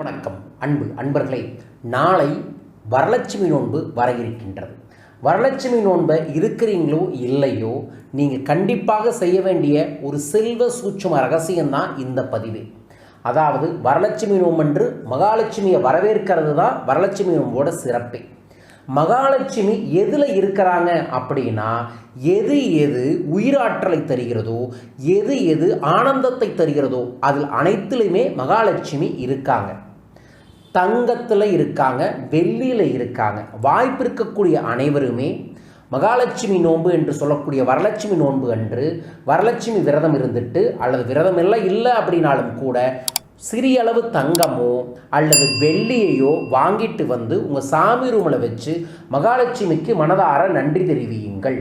வணக்கம். அன்பு அன்பர்களே நாளை வரலட்சுமி நோன்பு வர இருக்கின்றது வரலட்சுமி நோன்பை இருக்கிறீங்களோ இல்லையோ நீங்கள் கண்டிப்பாக செய்ய வேண்டிய ஒரு செல்வ சூட்சும ரகசியம்தான் இந்த பதிவு. அதாவது வரலட்சுமி நோம்பன்று மகாலட்சுமியை வரவேற்கிறது தான் வரலட்சுமி நோம்போட சிறப்பே. மகாலட்சுமி எதில் இருக்கிறாங்க அப்படின்னா எது எது உயிராற்றலை தருகிறதோ எது எது ஆனந்தத்தை தருகிறதோ அதில் அனைத்திலுமே மகாலட்சுமி இருக்காங்க. தங்கத்தில் இருக்காங்க வெள்ளியில் இருக்காங்க. வாய்ப்பு இருக்கக்கூடிய அனைவருமே மகாலட்சுமி நோன்பு என்று சொல்லக்கூடிய வரலட்சுமி நோன்பு அன்று வரலட்சுமி விரதம் இருந்துட்டு அல்லது விரதம் எல்லாம் இல்லை அப்படின்னாலும் கூட சிறிய அளவு தங்கமோ அல்லது வெள்ளியையோ வாங்கிட்டு வந்து உங்கள் சாமி ரூமில் வச்சு மகாலட்சுமிக்கு மனதார நன்றி தெரிவியுங்கள்.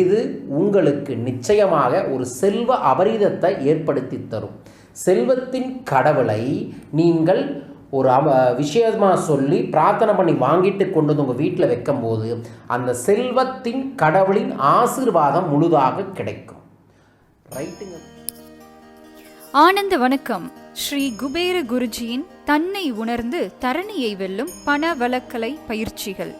இது உங்களுக்கு நிச்சயமாக ஒரு செல்வ அபரிதத்தை ஏற்படுத்தி தரும். செல்வத்தின் கடவுளை நீங்கள் ஒரு அம விஷயமாக சொல்லி பிரார்த்தனை பண்ணி வாங்கிட்டு கொண்டு வந்து உங்கள் வீட்டில் வைக்கும்போது அந்த செல்வத்தின் கடவுளின் ஆசீர்வாதம் முழுதாக கிடைக்கும். ரைட்டுங்க ஆனந்த வணக்கம். ஸ்ரீ குபேர குருஜியின் தன்னை உணர்ந்து தரணியை வெல்லும் பண வழக்கலை பயிற்சிகள்.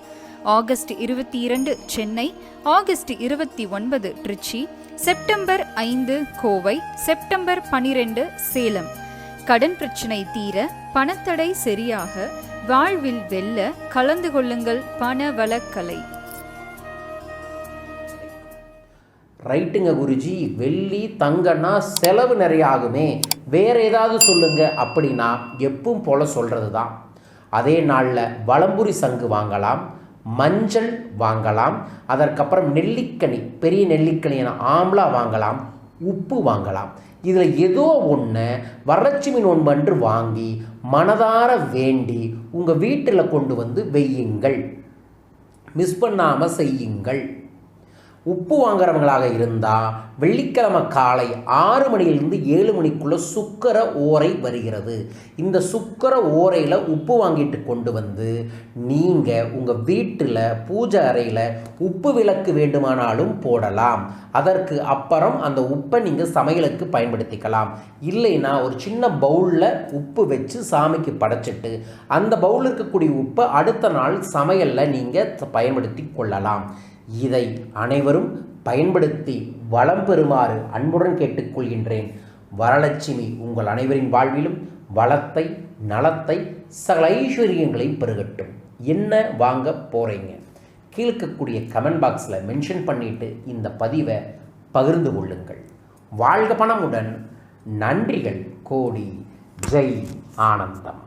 ஆகஸ்ட் இருபத்தி இரண்டு சென்னை ஆகஸ்ட் இருபத்தி ஒன்பது திருச்சி செப்டம்பர் ஐந்து கோவை செப்டம்பர் பனிரெண்டு சேலம். கடன் பிரச்சனை தீர பணத்தடை சரியாக வாழ்வில் வெல்ல கலந்து கொள்ளுங்கள் பண வழக்கலை ரைட்டுங்க குருஜி வெள்ளி தங்கன்னா செலவு நிறைய ஆகுமே வேறு ஏதாவது சொல்லுங்க. அப்படின்னா எப்பவும் போல் சொல்கிறது தான் அதே நாளில் வளம்புரி சங்கு வாங்கலாம் மஞ்சள் வாங்கலாம் அதற்கப்புறம் நெல்லிக்கனி பெரிய நெல்லிக்கனியான ஆம்லா வாங்கலாம் உப்பு வாங்கலாம். இதில் ஏதோ ஒன்று வரலட்சுமி நோன்பன்று வாங்கி மனதார வேண்டி உங்கள் வீட்டில் கொண்டு வந்து வெய்யுங்கள் மிஸ் பண்ணாமல் செய்யுங்கள். உப்பு வாங்குறவங்களாக இருந்தால் வெள்ளிக்கிழமை காலை ஆறு மணியிலிருந்து ஏழு மணிக்குள்ளே சுக்கர ஓரை வருகிறது. இந்த சுக்கர ஓரையில் உப்பு வாங்கிட்டு கொண்டு வந்து நீங்கள் உங்கள் வீட்டில் பூஜை அறையில் உப்பு விளக்கு வேண்டுமானாலும் போடலாம். அதற்கு அப்புறம் அந்த உப்பை நீங்கள் சமையலுக்கு பயன்படுத்திக்கலாம். இல்லைன்னா ஒரு சின்ன பவுலில் உப்பு வச்சு சாமிக்கு படைச்சிட்டு அந்த பவுலில் இருக்கக்கூடிய உப்பை அடுத்த நாள் சமையலில் நீங்கள் பயன்படுத்தி கொள்ளலாம். இதை அனைவரும் பயன்படுத்தி வளம் பெறுமாறு அன்புடன் கேட்டுக்கொள்கின்றேன். வரலட்சுமி உங்கள் அனைவரின் வாழ்விலும் வளத்தை நலத்தை சகல ஐஸ்வர்யங்களையும் பெருகட்டும். என்ன வாங்க போகிறீங்க கீழ்க்கக்கூடிய கமெண்ட் பாக்ஸில் மென்ஷன் பண்ணிவிட்டு இந்த பதிவை பகிர்ந்து கொள்ளுங்கள். வாழ்க பணமுடன் நன்றிகள். கோடி. ஜெய். ஆனந்தம்.